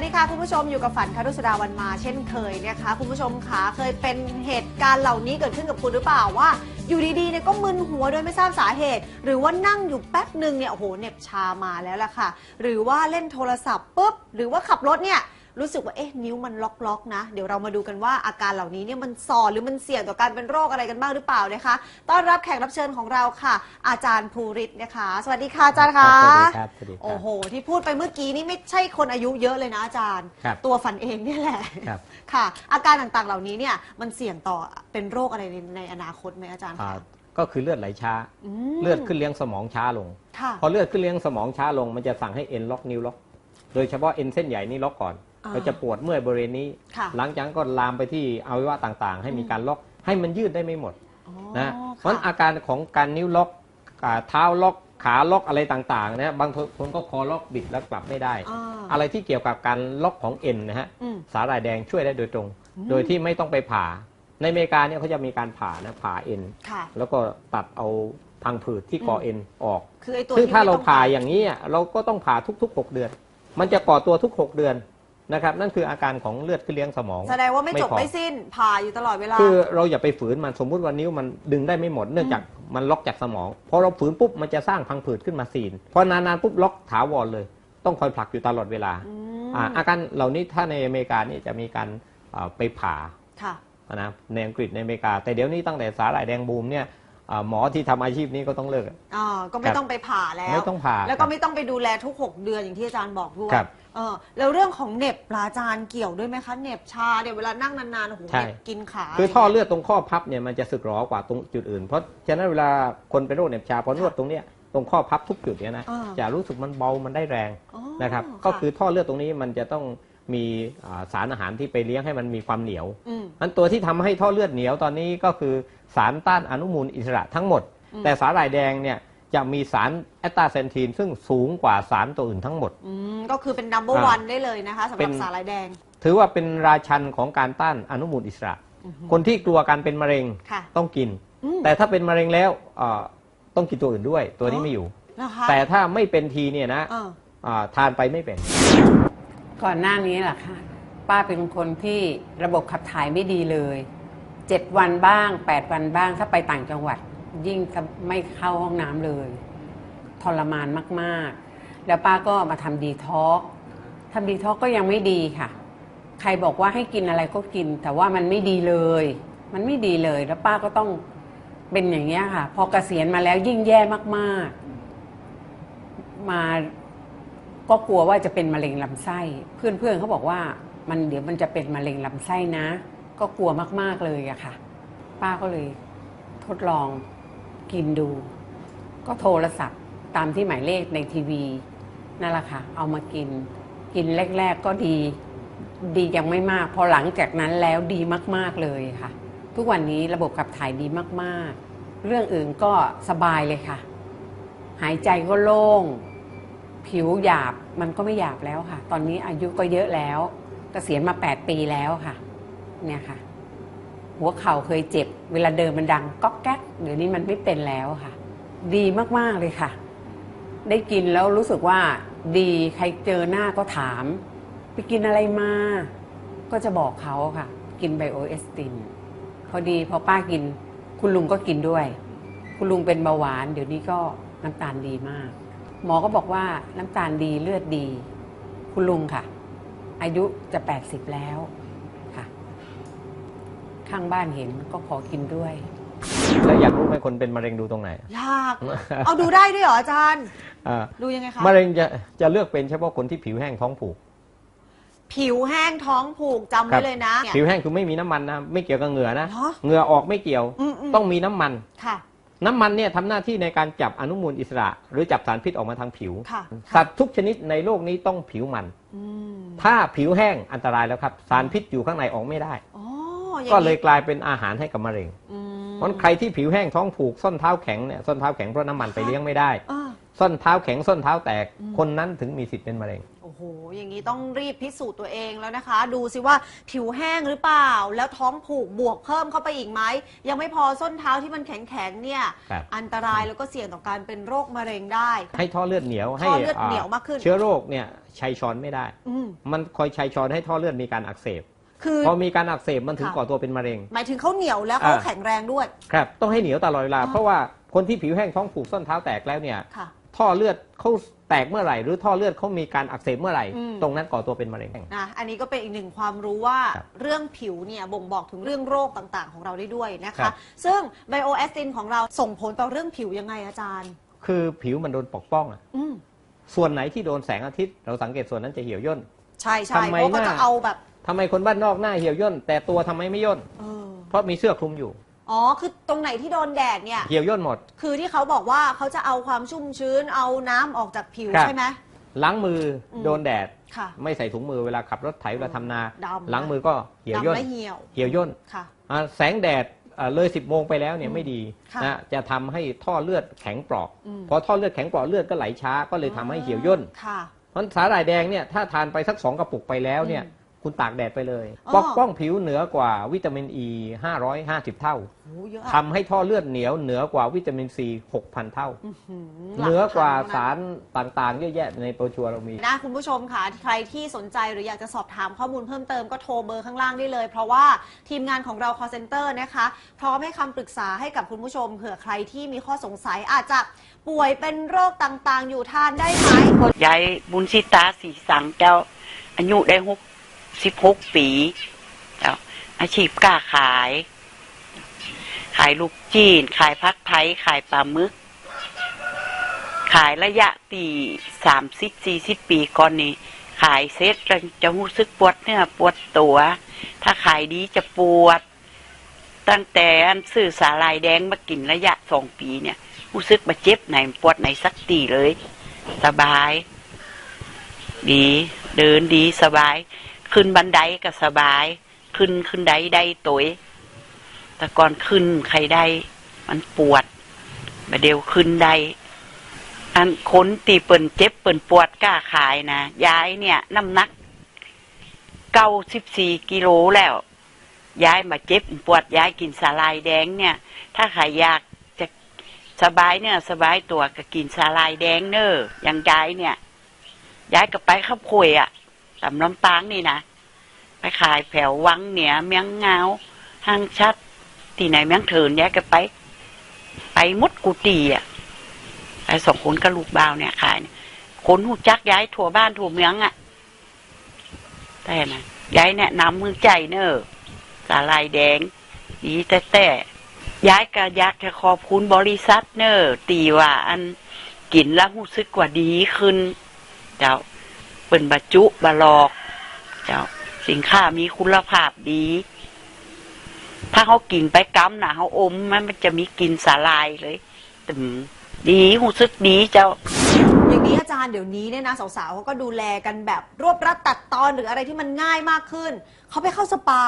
วัสดีค่ะ คุณผู้ชมอยู่กับฝันคารุสดาวันมาเช่นเคยนะคะคุณผู้ชมขาเคยเป็นเหตุการณ์เหล่านี้เกิดขึ้นกับคุณหรือเปล่าว่า อยู่ดีๆเนี่ยก็มึนหัวโดยไม่ทราบสาเหตุ หรือว่านั่งอยู่แป๊บหนึ่งเนี่ยโอ้โหเหน็บชามาแล้วล่ะค่ะ หรือว่าเล่นโทรศัพท์ปุ๊บหรือว่าขับรถเนี่ย รู้สึกว่าเอ๊ะนิ้วมันล็อกๆนะ เดี๋ยวเรามาดูกันว่าอาการเหล่านี้เนี่ยมันสอนหรือมันเสี่ยงต่อการเป็นโรคอะไรกันบ้างหรือเปล่านะคะ ต้อนรับแขกรับเชิญของเราค่ะ อาจารย์ภูริศนะคะ สวัสดีค่ะอาจารย์ครัคะบสวัสดีครับสวัสดีครับ โอ้โห ที่พูดไปเมื่อกี้นี่ไม่ใช่คนอายุเยอะเลยนะอาจารย์ ครับตัวฝันเองเนี่ยแหละครับ ค่ะ อาการต่างๆเหล่านี้เนี่ยมันเสี่ยงต่อเป็นโรคอะไรในในอนาคตไหมอาจารย์อ่าคะก็คือเลือดไหลช้า มเลือดขึ้นเลี้ยงสมองช้าลง ค่ะ พอเลือดขึ้นเลี้ยงสมองช้าลง มันจะสั่งให้เอ็นล็อกนิ้วล็อก โดยเฉพาะเอ็นเส้นใหญ่นี่ล็อกก่อนอ่า เราจะปวดเมื่อยบริเวณนี้ ค่ะหลังจากนั้นก็ลามไปที่อวัยวะต่างๆ ให้มีการล็อกให้มันยืดได้ไม่หมดอ๋อนะเพค่ะราะฉะนั้นอาการของการนิ้วล็อกอ่าเท้าล็อกขาล็อกอะไรต่างๆนะบางคนก็คอล็อกบิดแล้วกลับไม่ได้อ่าอะไรที่เกี่ยวกับการล็อกของเอ็นนะฮะอืม สาหร่ายแดงช่วยได้โดยตรงอืมโดยที่ไม่ต้องไปผ่า ในอเมริกาเนี่ยเขาจะมีการผ่านะผ่าเอ็น ค่ะ แล้วก็ตัดเอาพังผืดที่ก่อเอ็นออก คือไอ้ตัวซึ่งที่ถ้าไม่เราต้องผ่าการอย่างนี้อะเราก็ต้องผ่าทุก ๆ 6 เดือน มันจะก่อตัวทุก 6 เดือน นะครับนั่นคืออาการของเลือดขึ้นเลี้ยงสมอง แสดงว่าไม่จบพอ ไม่สิ้นผ่าอยู่ตลอดเวลา คือเราอย่าไปฝืนมันสมมุติว่านิ้วมันดึงได้ไม่หมดเนื่องจากมันล็อกจากสมองพอเราฝืนปุ๊บมันจะสร้างพังผืดขึ้นมาซีนพอนานๆปุ๊บล็อกถาวรเลย ต้องคอยผลักอยู่ตลอดเวลาอืมอ่าอาการเหล่านี้ถ้าในอเมริกานี่จะมีการอ่าไปผ่าค่ะ นะในอังกฤษในอเมริกา แต่เดี๋ยวนี้ตั้งแต่สาหร่ายแดงบูมเนี่ยอ่า หมอที่ทำอาชีพนี้ก็ต้องเลิกอ่าก็ไม่ต้องไปผ่าแล้วไม่ต้องผ่าแล้วคก็รับไม่ต้องไปดูแลทุก 6 เดือนอย่างที่อาจารย์บอกด้วยครับเออแล้วเรื่องของเหน็บปลาจารย์เกี่ยวด้วยไหมคะเหน็บชาเดี๋ยวเวลานั่งนานๆโอ้โหใช่เหน็บกินขาคือท่อเลือดตรงข้อพับเนี่ยมันจะสึกหรอกว่าตรงจุดอื่น เพราะฉะนั้นเวลาคนเป็นโรคเหน็บชาพอนวดตรงเนี้ยตรงข้อพับทุกจุดเนี่ยนะอ่าจะรู้สึกมันเบามันได้แรงอ๋อนะครับก็คือท่อเลือดตรงนี้มันจะต้องมีอ่าสารอาหารที่ไปเลี้ยงให้มันมีความเหนียวมอันตัวที่ทำให้ท่อเลือดเหนียวตอนนี้ก็คือ สารต้านอนุมูลอิสระทั้งหมดอืมแต่สาหร่ายแดงเนี่ยจะมีสารแอตตาเซนทีน ซึ่งสูงกว่าสารตัวอื่นทั้งหมด อืมก็คือเป็น number อ่า one ได้เลยนะคะสำหเป็รับน สาหร่ายแดง ถือว่าเป็นราชันของการต้านอนุมูลอิสระ คนที่กลัวการเป็นมะเร็งค่ะต้องกิน อืม แต่ถ้าเป็นมะเร็งแล้วเอ่อต้องกินตัวอื่นด้วย ตัวนี้อ๋อไม่อยู่ นะคะแต่ถ้าไม่เป็นทีเนี่ยนะเออ อ่าทานไปไม่เป็น ก่อนหน้านี้แหละค่ะ ป้าเป็นคนที่ระบบขับถ่ายไม่ดีเลย เจ็ดวันบ้างแปดวันบ้าง ถ้าไปต่างจังหวัด ยิ่งจะไม่เข้าห้องน้ำเลย ทรมานมากๆ แล้วป้าก็มาทำดีท็อกทำดีท็อกก็ยังไม่ดีค่ะ ใครบอกว่าให้กินอะไรก็กิน แต่ว่ามันไม่ดีเลย มันไม่ดีเลยแล้วป้าก็ต้องเป็นอย่างนี้ยค่ะ พอเกษียณมาแล้วยิ่งแย่มากๆ มาก็กลัวว่าจะเป็นมะเร็งลำไส้ เพื่อนๆเขาบอกว่ามันเดี๋ยวมันจะเป็นมะเร็งลำไส้นะ ก็กลัวมาก ๆ เลยอะค่ะ ป้าก็เลยทดลองกินดู ก็โทรศัพท์ตามที่หมายเลขในทีวีนั่นแหละค่ะ เอามากิน กินแรก ๆ ก็ดี ดียังไม่มาก พอหลังจากนั้นแล้วดีมาก ๆ เลยค่ะ ทุกวันนี้ระบบขับถ่ายดีมาก ๆ เรื่องอื่นก็สบายเลยค่ะ หายใจก็โล่ง ผิวหยาบมันก็ไม่หยาบแล้วค่ะ ตอนนี้อายุก็เยอะแล้วกเกษียณมา 8 ปีแล้วค่ะ เนี่ยค่ะ หัวเข่าเคยเจ็บ เวลาเดินมันดังก๊อกแก๊กเดี๋ยวนี้มันไม่เป็นแล้วค่ะ ดีมากๆเลยค่ะ ได้กินแล้วรู้สึกว่า ดีใครเจอหน้าก็ถาม ไปกินอะไรมา ก็จะบอกเขาค่ะ กินไบโอเอสติน พอดีพอป้ากิน คุณลุงก็กินด้วย คุณลุงเป็นเบาหวาน เดี๋ยวนี้ก็น้ำตาลดีมาก หมอก็บอกว่าน้ำตาลดีเลือดดี คุณลุงค่ะ อายุจะ 80 แล้ว ข้างบ้านเห็นก็ขอกินด้วย แล้วอยากรู้ไหมคนเป็นมะเร็งดูตรงไหนยาก เอาดูได้ด้วยเหรออาจารย์ อ่าดูยังไงคะมะเร็งจะจะเลือกเป็นเฉพาะคนที่ผิวแห้งท้องผูก ผิวแห้งท้องผูกจำครัไว้บ เลยนะ ผิวแห้งคือไม่มีน้ำมันนะไม่เกี่ยวกับเหงื่อนะเหรอเหงื่อออกไม่เกี่ยว อืมอืมต้องมีน้ำมัน ค่ะ น้ำมันเนี่ยทำหน้าที่ในการจับอนุมูลอิสระ หรือจับสารพิษออกมาทางผิวค่ะ สัตว์ทุกชนิดในโลกนี้ต้องผิวมัน อืมถ้าผิวแห้งอันตรายแล้วครับ สารพิษอยู่ข้างในออกไม่ได้อ๋ออางนี้ ก็เลยกลายเป็นอาหารให้กับมะเร็งอืมเพราะใครที่ผิวแห้งท้องผูกส้นเท้าแข็งเนี่ยส้นเท้าแข็งเพราะน้ำมันไปเลี้ยงไม่ได้อ่าส้นเท้าแข็งส้นเท้าแตกอืมคนนั้นถึงมีสิทธิ์เป็นมะเร็งโอ้โหโหอย่างนี้ต้องรีบพิสูจน์ตัวเองแล้วนะคะ ดูสิว่าผิวแห้งหรือเปล่า แล้วท้องผูกบวกเพิ่มเข้าไปอีกไหมยังไม่พอส้นเท้าที่มันแข็งๆเนี่ยครับอันตรายแล้วก็เสี่ยงต่อการเป็นโรคมะเร็งได้ ให้ท่อเลือดเหนียวให้ท่อเลือดเหนียวมากขึ้น เชื้อโรคเนี่ยชัยชอนไม่ได้อืมมันคอยชัยชอนให้ท่อเลือดมีการอักเสบ คือพอมีการอักเสบมันถึงค่ะก่อตัวเป็นมะเร็ง หมายถึงเขาเหนียวแล้วเขาอ่า แข็งแรงด้วย ครับต้องให้เหนียวตลอดเวลา อ๋อ เพราะว่าคนที่ผิวแห้งท้องผูกส้นเท้าแตกแล้วเนี่ย ค่ะ ท่อเลือดเขาแตกเมื่อไหร่ หรือท่อเลือดเขามีการอักเสบเมื่อไหร่ อืม ตรงนั้นก่อตัวเป็นมะเร็ง นะอันนี้ก็เป็นอีกหนึ่งความรู้ว่าครับเรื่องผิวเนี่ยบ่งบอกถึงเรื่องโรคต่างๆ ของเราได้ด้วยนะครัคะ บ ซึ่งไบโอแอสตินของเราส่งผลต่อเรื่องผิวยังไงอาจารย์ คือผิวมันโดนปกป้องอะอืมส่วนไหนที่โดนแสงอาทิตย์ เราสังเกตส่วนนั้นจะเหี่ยวย่น ใช่ใช่ทำไมเพราะก็หน้าจะเอาแบบ ทำไมคนบ้านนอกหน้าเหี่ยวย่น แต่ตัวทำไมไม่ย่น เออเพราะมีเสื้อคลุมอยู่ อ๋อ คือตรงไหนที่โดนแดดเนี่ย เหี่ยวย่นหมด คือที่เขาบอกว่าเขาจะเอาความชุ่มชื้น เอาน้ำออกจากผิวครับ ใช่ไหม ล้างมืออม โดนแดด ค่ะ ไม่ใส่ถุงมือเวลาขับรถไถเวลาทำนา ดำ ล้างมือก็เหี่ยวย่ดำนและเหี่ยว เหี่ยวย่นค่ะ อ่าแสงแดดอ่าเลย 10 โมงไปแล้วเนี่ยอืมไม่ดีค่ะนะจะทำให้ท่อเลือดแข็งเปราะอืม พอท่อเลือดแข็งเปราะเลือดก็ไหลช้าก็เลยทำให้เหี่ยวย่น ค่ะ เพราะฉะนั้นสาหร่ายแดงเนี่ยถ้าทานไปสักสองกระปุกไปแล้วเนี่ย อืม คุณตากแดดไปเลย อ๋อ ปกป้องผิวเหนือกว่าวิตามินอ e ี550 เท่าโอ้เยอะอะทำให้ท่อเลือดเหนียวเหนือกว่าวิตามินซี6,000 เท่าอื้อหือเหนือกว่าหลัพันสารต่างๆ เยอะแยะในโปรชัวร์เรามี นะคุณผู้ชมค่ะใครที่สนใจหรืออยากจะสอบถามข้อมูลเพิ่มเติมก็โทรเบอร์ข้างล่างได้เลย เพราะว่าทีมงานของเรา call center นะคะ พร้อมให้คำปรึกษาให้กับคุณผู้ชมเผื่อใครที่มีข้อสงสัยอาจจะป่วยเป็นโรคต่างๆ อยู่ทานได้ไหม ยายบุญสิตาสีสังเจ้าอายุได้หก สิบหกปีเจ้าอาชีพกล้าขาย ขายลูกจีน ขายพักไทยขายปลาหมึก ขายระยะตีสามสิบสี่สิบปีก่อนนี้ ขายเซ็ตแล้วจะรู้สึกปวดเนื้อปวดตัว ถ้าขายดีจะปวด ตั้งแต่อันซื้อสาลายแดงมากินระยะสองปีเนี่ยรู้สึกมาเจ็บไหนปวดไหนสักตีเลย สบาย ดี เดินดีสบาย ขึ้นบันไดก็สบาย ขึ้นขึ้นไดได้ตวยแต่ก่อนขึ้นใครได้ มันปวดมาเดียวขึ้นได้อันคนตีเปิ่นเจ็บเปิ่นปวดกล้าขายนะยายเนี่ยน้ำหนักเก้าสิบสี่กิโลแล้วยายมาเจ็บปวดยายกินสาลายแดงเนี่ย ถ้าใครอยากจะสบายเนี่ย สบายตัวก็กินสาลายแดงเนออย่างยายเนี่ยย้ายกลับไปข้าวโพยอะ ตำน้ำปางนี่นะไปขายแผววังเหนียเมียงเงาห้างชัด ที่ไหนเมียงเถินย้ายกลับไป ไปมุดกุฏิอะไปสองคนกับลูกบ่าวเนี่ยขายเนี่ยคนหูจักย้ายทั่วบ้านทั่วเมืองอะแต่นะย้ายแนะนำมือใจเนอสาลายแดงดีแต่แต่ย้ายก็อยากจะขอบคุณบริษัทเนอตีว่าอันกินแล้วรู้สึกว่าดีขึ้น เจ้า เป็นบรรจุบะหลอก เจ้า สินค้ามีคุณภาพดี ถ้าเขากินไปกำนะเขาอมมันมันจะมีกลิ่นสาลายเลยตึมดีหูซึกดีเจ้า อย่างนี้อาจารย์เดี๋ยวนี้เนี่ยนะสาวๆเขาก็ดูแลกันแบบรวบรัดตัดตอนหรืออะไรที่มันง่ายมากขึ้น เขาไปเข้าสปา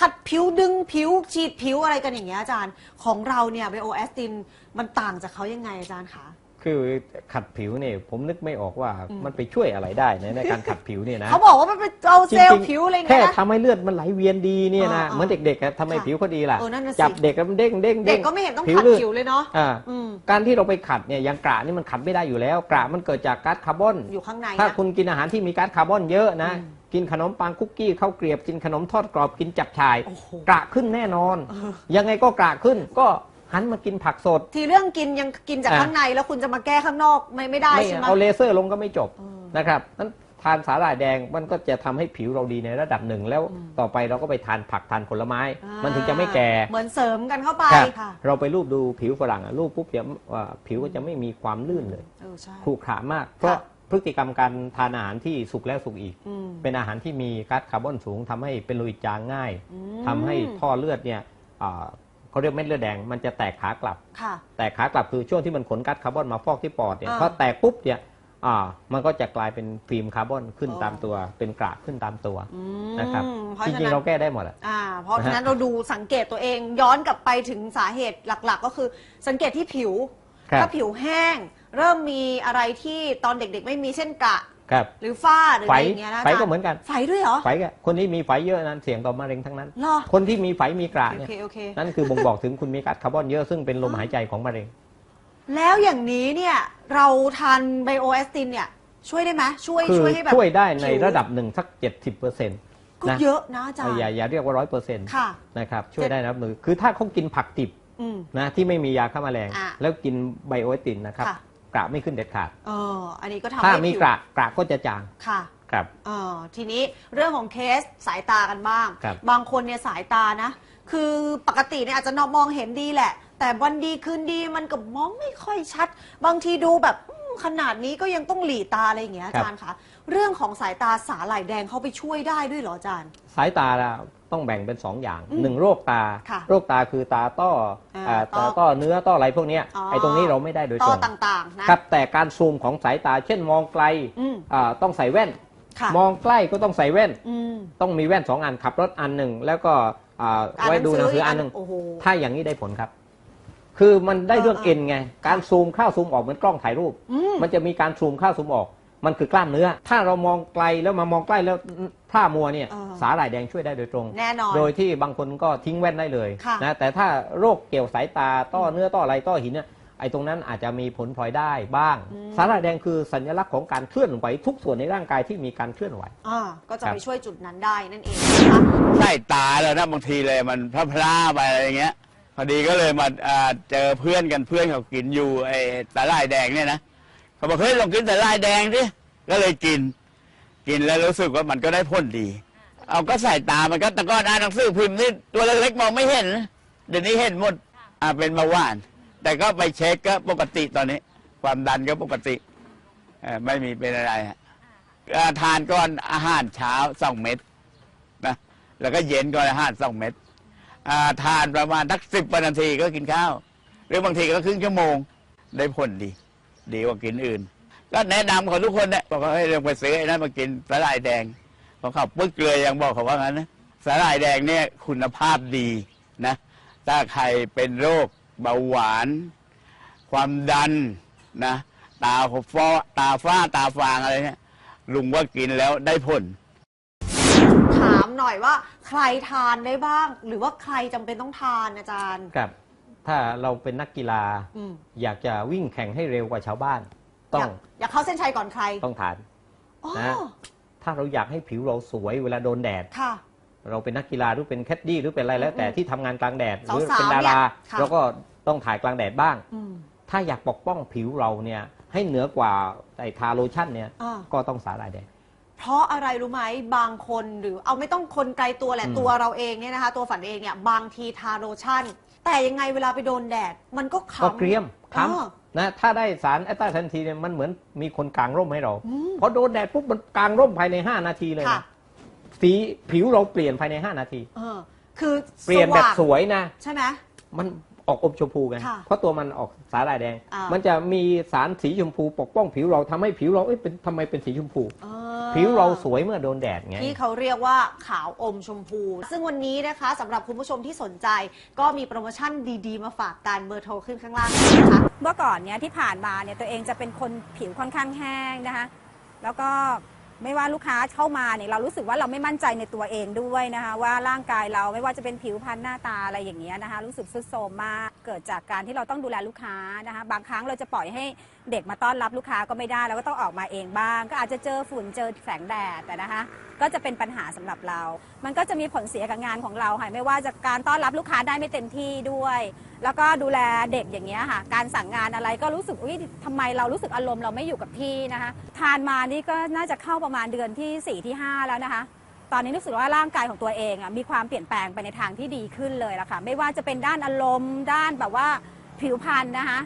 ขัดผิวดึงผิว ฉีดผิวอะไรกันอย่างเงี้ยอาจารย์ ของเราเนี่ยไบโอแอสตินมันต่างจากเขายังไงอาจารย์คะ คือขัดผิวเนี่ยผมนึกไม่ออกว่าอืมมันไปช่วยอะไรได้ในในการขัดผิวเนี่ยนะเขาบอกว่ามันเป็นเอาเซลล์จริงๆผิวอะไรแค่เงี้ยนะทำให้เลือดมันไหลเวียนดีเนี่ยนะอ่าๆเหมือนเด็กๆอะทำไมค่ะผิวเขาดีล่ะเออนั่นน่ะสิจับเด็กแล้วมันเด้งเด้งเด็เด้กงก็ไม่เห็นต้องผิวขัดลื่นผิวเลยเนาะอ่าอืมการที่เราไปขัดเนี่ยอย่างกระนี่มันขัดไม่ได้อยู่แล้ว กระมันเกิดจากก๊าซคาร์บอนอยู่ข้างในถ้านะคุณกินอาหารที่มีก๊าซคาร์บอนเยอะนะอืมกินขนมปังคุกกี้ข้าวเกรียบกินขนมทอดกรอบกินจับชายโอ้โหกระขึ้นแน่นอน ยังไงก็กระขึ้นก็ หันมากินผักสด ทีเรื่องกินยังกินจากอะ ข้างในแล้วคุณจะมาแก้ข้างนอกไม่ไม่ได้ไม่ใช่ไหม เอาเลเซอร์ลงก็ไม่จบเออนะครับนั้นทานสาหร่ายแดงมันก็จะทำให้ผิวเราดีในระดับหนึ่ง แล้วอืมต่อไปเราก็ไปทานผักทานผลไม้ อ่ามันถึงจะไม่แก่เหมือนเสริมกันเข้าไปครับค่ะเราไปรูปดูผิวฝรั่งอะรูปปุ๊บจะว่าผิวก็จะไม่มีความลื่นเลยเออใช่ ขรุขระมาก เพราะพฤติกรรมการทานอาหารที่สุกแล้วสุกอีก อืม เป็นอาหารที่มีก๊าซคาร์บอนสูงทำให้เป็นโลหิตจางง่ายอืม ทำให้ท่อเลือดเนี่ยอ่า เขาเรียกเม็ดเลือดแดงมันจะแตกขากลับ ค่ะ แตกขากลับคือช่วงที่มันขนก๊าซคาร์บอนมาฟอกที่ปอดเนี่ยอ่า พอแตกปุ๊บเนี่ยอ่ามันก็จะกลายเป็นฟิล์มคาร์บอนขึ้นอ๋อตามตัว เป็นกระขึ้นตามตัวอืมนะครับเพราะจฉะริงนั้ๆนเราแก้ได้หมดอะ อ่าเพราะฉะนั้นเราดูสังเกตตัวเองย้อนกลับไปถึงสาเหตุหลัก ๆ ก็คือสังเกตที่ผิว ครับถ้าผิวแห้ง เริ่มมีอะไรที่ตอนเด็กๆ ไม่มีเช่นกระ ครับหรือฝ้าหรือไฝอะไรอย่างเงี้ยนะไฝอาจารย์ก็เหมือนกันไฝด้วยเหรอไฝก็คนที่มีไฝเยอะนั้นเสี่ยงต่อมะเร็งทั้งนั้น เหรอ คนที่มีไฝมีกระโอเนี่ยเคโอเค นั่นคือบ่งบอกถึงคุณมีก๊าซคาร์บอนเยอะซึ่งเป็นลมหายใจของมะเร็ง แล้วอย่างนี้เนี่ยเราทานไบโอแอสตินเนี่ยช่วยได้ไหมช่วยคือช่วยให้แบบช่วยได้ในผิวระดับหนึ่งสัก 70เปอร์เซ็นต์ก็นะเยอะนะอาจารย์ อย่าอย่าเรียกว่าร้อยเปอร์เซ็นต์ค่ะ นะครับช่วยได้นะครับมือคือถ้าเขากินผักดิบอืม นะที่ไม่มียาฆ่าแมลง อะแล้วกินไบโอเอตินนะครับ ค่ะ กระไม่ขึ้นเด็ดขาดเอออันนี้ก็ทำถ้าให้มีผิวกระกระก็จะจางค่ะ ครับ เออทีนี้เรื่องของเคสสายตากันบ้างครับบางคนเนี่ยสายตานะ คือปกติเนี่ยอาจจะนมองเห็นดีแหละ แต่วันดีคืนดีมันก็มองไม่ค่อยชัด บางทีดูแบบอืมขนาดนี้ก็ยังต้องหลีตาอะไรอย่างเงี้ยอาจารย์คะเรื่องของสายตาสาหร่ายแดงเข้าไปช่วยได้ด้วยเหรออาจารย์ สายตาเรา ต้องแบ่งเป็น2อย่างอืมหนึ่งโรคตาค่ะโรคตาคือตาต้ออาต้อตาต้อเนื้อต้ออะไรพวกเนี้ยอ๋อไอ้ตรงนี้เราไม่ได้โดยต่ตอรงต่างๆนะครับแต่การซูมของสายตา เช่นมองไกลอืมอ่าต้องใส่แว่นค่ะมองใกล้ก็ต้องใส่แว่นอืมต้องมีแว่นสองอันขับรถอันหนึ่งแล้วก็อ่าอ่านไว้ดูหนังสือหนังสืออัอันหนึ่งโอ้โหถ้าอย่างนี้ได้ผลครับ คือมันได้เรื่องเออเอ็นไง การซูมเข้าซูมออกเหมือนกล้องถ่ายรูปอืมมันจะมีการซูมเข้าซูมออก มันคือกล้ามเนื้อ ถ้าเรามองไกลแล้วมามองใกล้แล้วพร่ามัวเนี่ยเออสาหร่ายแดงช่วยได้โดยตรง แน่นอนโดยที่บางคนก็ทิ้งแว่นได้เลยค่ะนะแต่ถ้าโรคเกี่ยวสายตาต้อเนื้อต้ออะไรต้อหินเนี่ยไอ้ตรงนั้นอาจจะมีผลพลอยได้บ้างสาหร่ายแดงคือสัญลักษณ์ของการเคลื่อนไหวทุกส่วนในร่างกายที่มีการเคลื่อนไหว อ่าก็จะครับไปช่วยจุดนั้นได้นั่นเองนะคะใส่ตาแล้วนะบางทีเลยมันพลาพลาๆไปอะไรอย่างเงี้ยพอดีก็เลยมาอ่าเจอเพื่อนกันเพื่อนเขากินอยู่ไอ้สาลายแดงเนี่ยนะ เขาบอกเฮ้ยลองกินสาลายแดงดิก็เลยกิน กินแล้วรู้สึกว่ามันก็ได้ผลดี เอาก็ใส่ตามันก็แต่ก่อนอ่านหนังสือพิมพ์นี่ตัวเล็กๆมองไม่เห็น เดี๋ยวนี้เห็นหมดอ่าเป็นเบาหวาน แต่ก็ไปเช็คก็ปกติตอนนี้ ความดันก็ปกติอไม่มีเป็นอะไรฮะทานก่อนอาหารเช้าสองเม็ดนะแล้วก็เย็นก่อนอาหารสองเม็ดทานประมาณสักสิบนาทีก็กินข้าว หรือบางทีก็ครึ่งชั่วโมงได้ผลดี ดีกว่ากินอื่น ก็แนะนำของทุกคนเนี่ยบอกว่าให้ยลองไปซื้อไอ้นั่นมากินสาหร่ายแดงพอเขาปึ๊กเลยยังบอกเขาว่างั้นนะสาหร่ายแดงเนี่ยคุณภาพดีนะถ้าใครเป็นโรคเบาหวาน ความดันนะตาฟ้าตาฟ้าตาฟางอะไรเนี่ยลุงว่ากินแล้วได้ผล ถามหน่อยว่าใครทานได้บ้าง หรือว่าใครจำเป็นต้องทานอาจารย์ ครับ ถ้าเราเป็นนักกีฬาอืมอยากจะวิ่งแข่งให้เร็วกว่าชาวบ้าน ต้อองยากอยากเข้าเส้นชัยก่อนใครต้องทาน อ๋อนะ ถ้าเราอยากให้ผิวเราสวยเวลาโดนแดด ค่ะ เราเป็นนักกีฬาหรือเป็นแคดดี้หรือเป็นอะไรแล้ว แต่อืมที่ทำงานกลางแดดหรือสาวๆเป็นดาราเนี่ยค่ะ เราก็ต้องถ่ายกลางแดดบ้าง อืมถ้าอยากปกป้องผิวเราเนี่ยให้เหนือกว่าไอ้ทาโลชั่นเนี่ยอ่าก็ต้องสาหร่ายแดง เพราะอะไรรู้ไหมบางคนหรือเอาไม่ต้องคนไกลตัวแหละอืม ตัวเราเองเนี่ยนะคะ ตัวฝันเองเนี่ยบางทีทาโลชั่น แต่ยังไงเวลาไปโดนแดด มันก็ขำก็เกรียมคเออำนะถ้าได้สารแอตตาทันทีเนี่ยมันเหมือนมีคนกางร่มให้เราอืม พอโดนแดดปุ๊บมันกางร่มภายใน 5 นาทีเลยค่ะนะสีผิวเราเปลี่ยนภายใน 5 นาที เออคือเปลี่ยนแบบว่างสวยนะ ใช่ไหม มันออกอมชมพูไงค่ะเพราะตัวมันออกสาหร่ายแดง อ่ามั มันจะมีสารสีชมพูปกป้องผิวเราทำให้ผิวเราเอ้ยเป็นทำไมเป็นสีชมพู เออ ผิวเราสวยเมื่อโดนแดดไง ที่เขาเรียกว่าขาวอมชมพู ซึ่งวันนี้นะคะสำหรับคุณผู้ชมที่สนใจ ก็มีโปรโมชั่นดีๆ มาฝากกันเบอร์โทรขึ้นข้างล่างนี้นะคะ เมื่อก่อนเนี่ยที่ผ่านมาเนี่ยตัวเองจะเป็นคนผิวค่อนข้างแห้งนะคะ แล้วก็ไม่ว่าลูกค้าเข้ามาเนี่ยเรารู้สึกว่าเราไม่มั่นใจในตัวเองด้วยนะคะ ว่าร่างกายเราไม่ว่าจะเป็นผิวพรรณหน้าตาอะไรอย่างเงี้ยนะคะ รู้สึกซุดโทรมมากเกิดจากการที่เราต้องดูแลลูกค้านะคะ บางครั้งเราจะปล่อยให้ เด็กมาต้อนรับลูกค้าก็ไม่ได้เราก็ต้องออกมาเองบ้าง ก็อาจจะเจอฝุ่นเจอแสงแดดแต่นะคะ ก็จะเป็นปัญหาสำหรับเรา มันก็จะมีผลเสียกับงานของเราค่ะไม่ว่าจะการต้อนรับลูกค้าได้ไม่เต็มที่ด้วย แล้วก็ดูแลเด็กอย่างเงี้ยค่ะ การสั่งงานอะไรก็รู้สึกอุ้ยทำไมเรารู้สึกอารมณ์เราไม่อยู่กับที่นะคะทานมานี่ก็น่าจะเข้าประมาณเดือนที่ 4 ที่ 5 แล้วนะคะตอนนี้รู้สึกว่าร่างกายของตัวเองอะมีความเปลี่ยนแปลงไปในทางที่ดีขึ้นเลยละค่ะ ไม่ว่าจะเป็นด้านอารมณ์ ด้านแบบว่าผิวพรรณนะคะ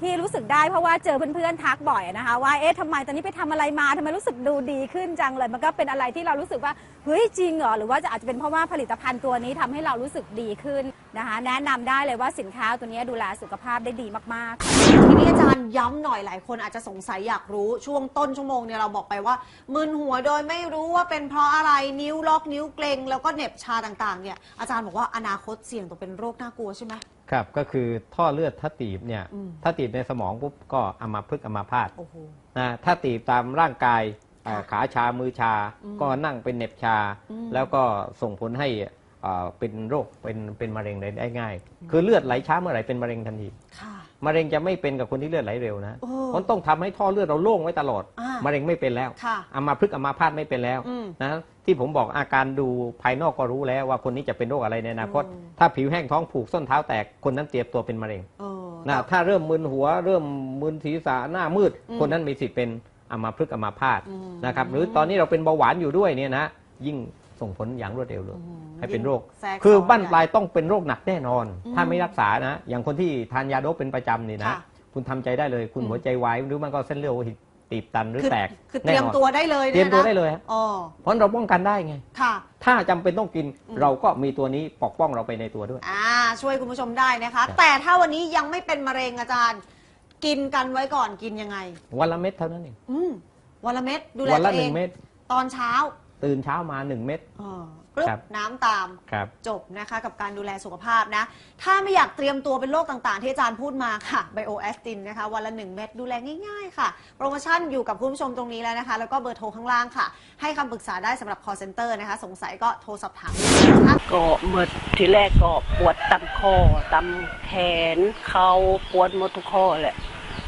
ที่รู้สึกได้เพราะว่าเจอเพื่อนๆทักบ่อยนะคะว่าเอ๊ะทำไมตอนนี้ไปทำอะไรมาทำไมรู้สึกดูดีขึ้นจังเลย มันก็เป็นอะไรที่เรารู้สึกว่าเฮ้ยจริงเหรอหรือว่าจะอาจจะเป็นเพราะว่าผลิตภัณฑ์ตัวนี้ทำให้เรารู้สึกดีขึ้นนะคะ แนะนำได้เลยว่าสินค้าตัวนี้ดูแลสุขภาพได้ดีมากๆ ทีนี้อาจารย์ย้ำหน่อยหลายคนอาจจะสงสัยอยากรู้ช่วงต้นชั่วโมงเนี่ยเราบอกไปว่า มึนหัวโดยไม่รู้ว่าเป็นเพราะอะไรนิ้วล็อกนิ้วเกร็งแล้วก็เหน็บชาต่างๆเนี่ยอาจารย์บอกว่าอนาคตเสี่ยงต่อเป็นโรคน่ากลัวใช่ไหม ครับก็คือท่อเลือดถ้าตีบเนี่ยอืม ถ้าตีบในสมองปุ๊บก็อามาพึกษ์อามาพาตโอ้โห นะถ้าตีบตามร่างกายอ่าขาชามือชา อืมก็นั่งเป็นเหน็บชา อืม แล้วก็ส่งผลให้อ่าเป็นโรคเป็นเป็นมะเร็งได้ง่าย คือเลือดไหลช้าเมื่อไหร่เป็นมะเร็งทันที ค่ะ มะเร็งจะไม่เป็นกับคนที่เลือดไหลเร็วนะโอ้มันต้องทำให้ท่อเลือดเราโล่งไว้ตลอดอ่ามมะเร็งไม่เป็นแล้วค่ะอามาพฤกษ์อามาพาตไม่เป็นแล้วอืมนะที่ผมบอกอาการดูภายนอกก็รู้แล้วว่าคนนี้จะเป็นโรคอะไรในอนาคต อืม ถ้าผิวแห้งท้องผูกส้นเท้าแตกคนนั้นเตรียมตัวเป็นมะเร็งเออนะแต่ ถ้าเริ่มมึนหัว เริ่มมึนศีรษะหน้ามืด อืมคนนั้นมีสิทธิ์เป็นอามาพฤกษ์อามาพาตอืม นะครับหรือตอนนี้เราเป็นเบาหวานอยู่ด้วยเนี่ยนะยิ่ง ส่งผลอย่างรวดเร็วเลยอืมให้เป็นโรคแทรกคือซ้นบ้านปลายต้องเป็นโรคหนักแน่นอนอืมถ้าไม่รักษานะ อย่างคนที่ทานยาโดปเป็นประจำนี่นะค่ะคุณทำใจได้เลย คุณอืมหัวใจวายหรือมันก็เส้นเลือดโลหิตตีบตันหรือคือแตกคือเตรียมแน่นอนตัวได้เลยเตรียมตัวนะได้เลยฮะอ๋อเพราะเราป้องกันได้ไงค่ะ ถ้าจำเป็นต้องกินอืมเราก็มีตัวนี้ปกป้องเราไปในตัวด้วย อ่า ช่วยคุณผู้ชมได้นะคะครับแต่ถ้าวันนี้ยังไม่เป็นมะเร็งอาจารย์ กินกันไว้ก่อนกินยังไง วันละเม็ดเท่านั้นเองอืมวันละเม็ดดูแลวันตัละวหเอนึ่งงเม็ดตอนเช้า ตื่นเช้ามาหนึ่งเม็ด เออปึ๊บครับ น้ำตาม ครับ จบนะคะกับการดูแลสุขภาพนะ ถ้าไม่อยากเตรียมตัวเป็นโรคต่างๆ ที่อาจารย์พูดมาค่ะไบโอแอสตินนะคะ วันละ 1 เม็ดดูแลง่าย ๆ ค่ะ โปรโมชั่นอยู่กับคุณผู้ชมตรงนี้แล้วนะคะ แล้วก็เบอร์โทรข้างล่างค่ะ ให้คำปรึกษาได้สำหรับ call center นะคะ สงสัยก็โทรสอบถามได้เลยนะคะ ก็เมื่อทีแรกก็ปวดตามคอตามแขนเข่าปวดหมดทุกข้อแหละ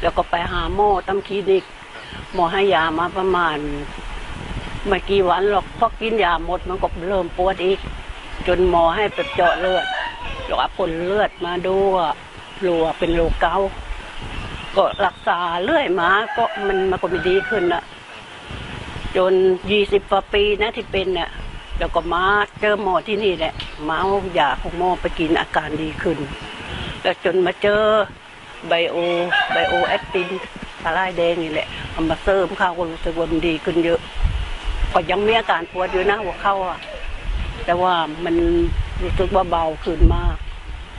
แล้วก็ไปหาหมอตามคลินิก หมอให้ยามาประมาณ ไม่กี่วันหรอกพอกินยาหมดมันก็เริ่มปวดอีก จนหมอให้ไปเจาะเลือดแล้วเอาผลเลือดมาดูว่ารู้ว่าเป็นโรคเกาต์ก็รักษาเรื่อยมาก็มันมันก็ไม่ดีขึ้นนะจนยี่สิบกว่าปีนะที่เป็นเนี่ยแล้วก็มาเจอหมอที่นี่แหละมาเอายาของหมอไปกินอาการดีขึ้น แล้วจนมาเจอไบโอไบโอแอคตินสาลายแดงนี่แหละเอามาเสริมข้าก็รู้สึกว่ามันดีขึ้นเยอะ ก็ยังมีอาการปวดอยู่นะหัวเข่าอะ แต่ว่ามันรู้สึกว่าเบาขึ้นมาก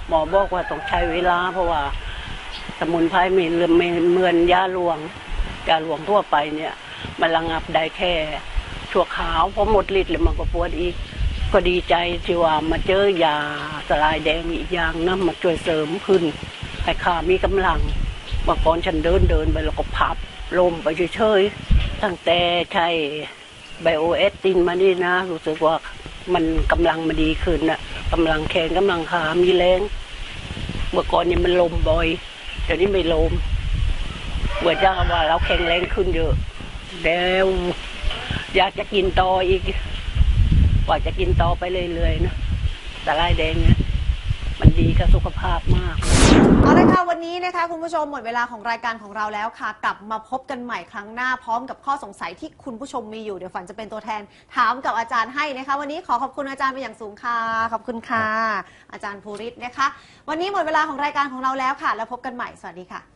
หมอบอกว่าต้องใช้เวลา เพราะว่า สมุนไพรมีเรื่องเมือนยาหลวงยาหลวงทั่วไปเนี่ยมันระงับได้แค่ชั่วขาวพอหมดฤทธิ์แล้วมันก็ปวดอีก ก็ดีใจที่ว่ามาเจอยาสลายแดงอีกอย่างนะมาช่วยเสริมขึ้นให้ข้ามีกำลังเมื่อก่อนฉันเดินเดินไปแล้วก็พับลมไปเฉยๆตั้งแต่ใช้ ไบโอเอสตินมานี่นะ รู้สึกว่ามันกำลังมาดีขึ้นนะกำลังแขนกำลังขามีแรง เมื่อก่อนเนี่ยมันลมบ่อยเดี๋ยวนี้ไม่ลมเหมือนจะว่าเราแข็งแรงขึ้นเยอะแล้วอยากจะกินต่ออีกว่าจะกินต่อไปเรื่อยๆนะแต่ลายแดงเนี่ย มันดีกับสุขภาพมาก เอาละค่ะวันนี้นะคะคุณผู้ชมหมดเวลาของรายการของเราแล้วค่ะ กลับมาพบกันใหม่ครั้งหน้าพร้อมกับข้อสงสัยที่คุณผู้ชมมีอยู่เดี๋ยวฝันจะเป็นตัวแทน ถามกับอาจารย์ให้นะคะ วันนี้ขอขอบคุณอาจารย์เป็นอย่างสูงค่ะขอบคุณค่ะ อาจารย์ภูริศนะคะ วันนี้หมดเวลาของรายการของเราแล้วค่ะ แล้วพบกันใหม่สวัสดีค่ะ